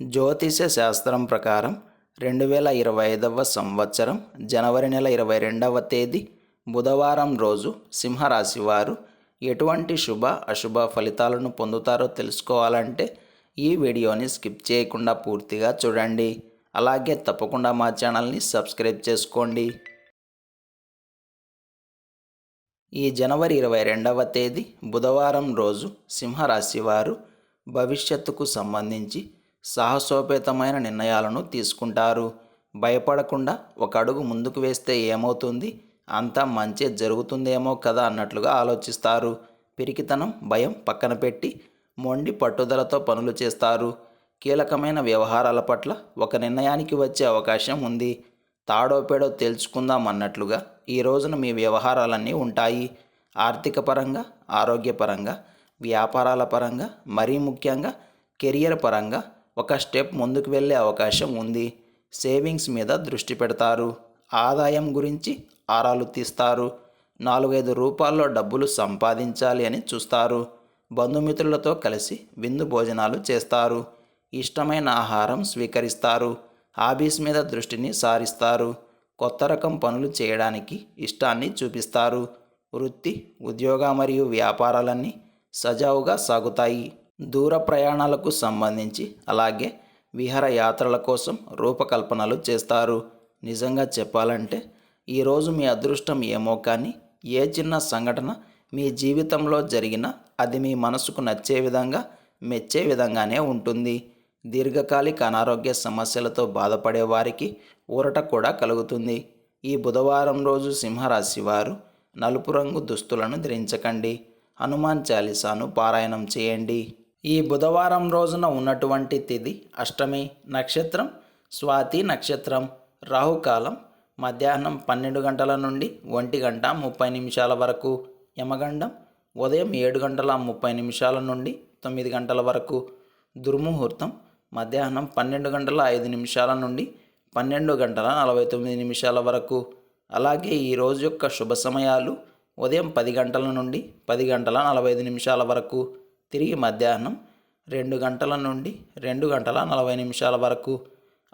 జ్యోతిష శాస్త్రం ప్రకారం రెండు వేల ఇరవై ఐదవ సంవత్సరం జనవరి నెల ఇరవై రెండవ తేదీ బుధవారం రోజు సింహరాశి వారు ఎటువంటి శుభ అశుభ ఫలితాలను పొందుతారో తెలుసుకోవాలంటే ఈ వీడియోని స్కిప్ చేయకుండా పూర్తిగా చూడండి. అలాగే తప్పకుండా మా ఛానల్ని సబ్స్క్రైబ్ చేసుకోండి. ఈ జనవరి ఇరవై రెండవ తేదీ బుధవారం రోజు సింహరాశి వారు భవిష్యత్తుకు సంబంధించి సాహసోపేతమైన నిర్ణయాలను తీసుకుంటారు. భయపడకుండా ఒక అడుగు ముందుకు వేస్తే ఏమవుతుంది? అంతా మంచి జరుగుతుందేమో కదా అన్నట్లుగా ఆలోచిస్తారు. పిరికితనం భయం పక్కన పెట్టి మొండి పట్టుదలతో పనులు చేస్తారు. కీలకమైన వ్యవహారాల పట్ల ఒక నిర్ణయానికి వచ్చే అవకాశం ఉంది. తాడో పేడో తేల్చుకుందాం అన్నట్లుగా ఈ రోజున మీ వ్యవహారాలన్నీ ఉంటాయి. ఆర్థిక పరంగా ఆరోగ్యపరంగా వ్యాపారాల పరంగా మరీ ముఖ్యంగా కెరియర్ పరంగా ఒక స్టెప్ ముందుకు వెళ్ళే అవకాశం ఉంది. సేవింగ్స్ మీద దృష్టి పెడతారు. ఆదాయం గురించి ఆరాలు తీస్తారు. నాలుగైదు రూపాల్లో డబ్బులు సంపాదించాలి అని చూస్తారు. బంధుమిత్రులతో కలిసి విందు భోజనాలు చేస్తారు. ఇష్టమైన ఆహారం స్వీకరిస్తారు. హాబీస్ మీద దృష్టిని సారిస్తారు. కొత్త రకం పనులు చేయడానికి ఇష్టాన్ని చూపిస్తారు. వృత్తి ఉద్యోగ మరియు వ్యాపారాలన్నీ సజావుగా సాగుతాయి. దూర ప్రయాణాలకు సంబంధించి అలాగే విహారయాత్రల కోసం రూపకల్పనలు చేస్తారు. నిజంగా చెప్పాలంటే ఈరోజు మీ అదృష్టం ఏమో కానీ ఏ చిన్న సంఘటన మీ జీవితంలో జరిగినా అది మీ మనసుకు నచ్చే విధంగా మెచ్చే విధంగానే ఉంటుంది. దీర్ఘకాలిక అనారోగ్య సమస్యలతో బాధపడే వారికి ఊరట కూడా కలుగుతుంది. ఈ బుధవారం రోజు సింహరాశి వారు నలుపు రంగు దుస్తులను ధరించకండి. హనుమాన్ చాలీసాను పారాయణం చేయండి. ఈ బుధవారం రోజున ఉన్నటువంటి తిథి అష్టమి నక్షత్రం స్వాతి నక్షత్రం రాహుకాలం మధ్యాహ్నం పన్నెండు గంటల నుండి ఒంటి గంట ముప్పై నిమిషాల వరకు యమగండం ఉదయం ఏడు గంటల ముప్పై నిమిషాల నుండి తొమ్మిది గంటల వరకు దుర్ముహూర్తం మధ్యాహ్నం పన్నెండు గంటల ఐదు నిమిషాల నుండి పన్నెండు గంటల నలభై తొమ్మిది నిమిషాల వరకు. అలాగే ఈ రోజు యొక్క శుభ సమయాలు ఉదయం పది గంటల నుండి పది గంటల నలభై ఐదు నిమిషాల వరకు. తిరిగి మధ్యాహ్నం రెండు గంటల నుండి రెండు గంటల నలభై నిమిషాల వరకు.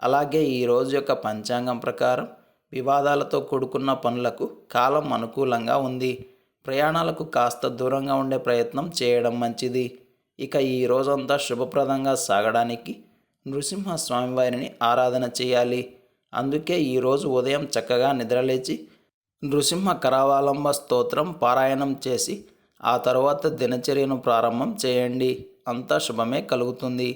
అలాగే ఈ రోజు యొక్క పంచాంగం ప్రకారం వివాదాలతో కూడుకున్న పనులకు కాలం అనుకూలంగా ఉంది. ప్రయాణాలకు కాస్త దూరంగా ఉండే ప్రయత్నం చేయడం మంచిది. ఇక ఈ రోజంతా శుభప్రదంగా సాగడానికి నృసింహ స్వామివారిని ఆరాధన చేయాలి. అందుకే ఈరోజు ఉదయం చక్కగా నిద్రలేచి నృసింహ కరావలంబ స్తోత్రం పారాయణం చేసి ఆ తర్వాత దినచర్యను ప్రారంభం చేయండి. అంతా శుభమే కలుగుతుంది.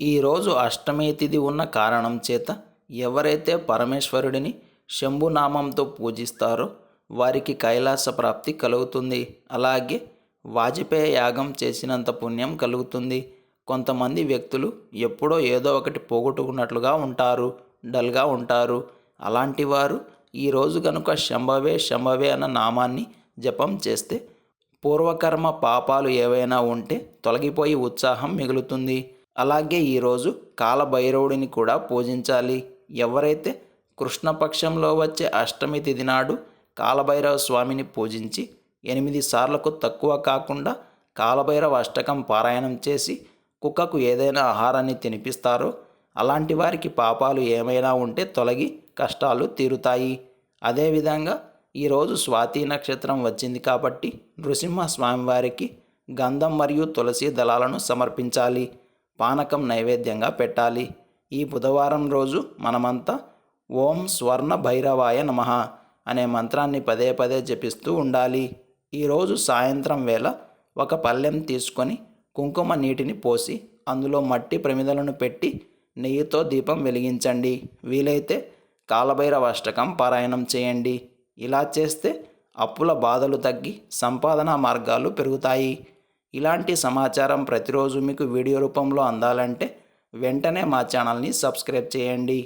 ఈరోజు అష్టమి తిథి ఉన్న కారణం చేత ఎవరైతే పరమేశ్వరుడిని శంభునామంతో పూజిస్తారో వారికి కైలాస ప్రాప్తి కలుగుతుంది. అలాగే వాజపేయ యాగం చేసినంత పుణ్యం కలుగుతుంది. కొంతమంది వ్యక్తులు ఎప్పుడో ఏదో ఒకటి పోగొట్టుకున్నట్లుగా ఉంటారు డల్గా ఉంటారు. అలాంటి వారు ఈరోజు కనుక శంభవే శంభవే అన్న నామాన్ని జపం చేస్తే పూర్వకర్మ పాపాలు ఏవైనా ఉంటే తొలగిపోయి ఉత్సాహం మిగులుతుంది. అలాగే ఈరోజు కాలభైరవుడిని కూడా పూజించాలి. ఎవరైతే కృష్ణపక్షంలో వచ్చే అష్టమి తిథి నాడు కాలభైరవ స్వామిని పూజించి ఎనిమిది సార్లకు తక్కువ కాకుండా కాలభైరవ అష్టకం పారాయణం చేసి కుక్కకు ఏదైనా ఆహారాన్ని తినిపిస్తారో అలాంటి వారికి పాపాలు ఏమైనా ఉంటే తొలగి కష్టాలు తీరుతాయి. అదేవిధంగా ఈరోజు స్వాతి నక్షత్రం వచ్చింది కాబట్టి నృసింహ స్వామివారికి గంధం మరియు తులసి దళాలను సమర్పించాలి. పానకం నైవేద్యంగా పెట్టాలి. ఈ బుధవారం రోజు మనమంతా ఓం స్వర్ణ భైరవాయ నమః అనే మంత్రాన్ని పదే పదే జపిస్తూ ఉండాలి. ఈరోజు సాయంత్రం వేళ ఒక పళ్ళెం తీసుకొని కుంకుమ నీటిని పోసి అందులో మట్టి ప్రమిదలను పెట్టి నెయ్యితో దీపం వెలిగించండి. వీలైతే కాలభైరవ అష్టకం పారాయణం చేయండి. ఇలా చేస్తే అప్పుల బాధలు తగ్గి సంపాదన మార్గాలు పెరుగుతాయి. ఇలాంటి సమాచారం ప్రతిరోజు మీకు వీడియో రూపంలో అందాలంటే వెంటనే మా ఛానల్ని సబ్స్క్రైబ్ చేయండి.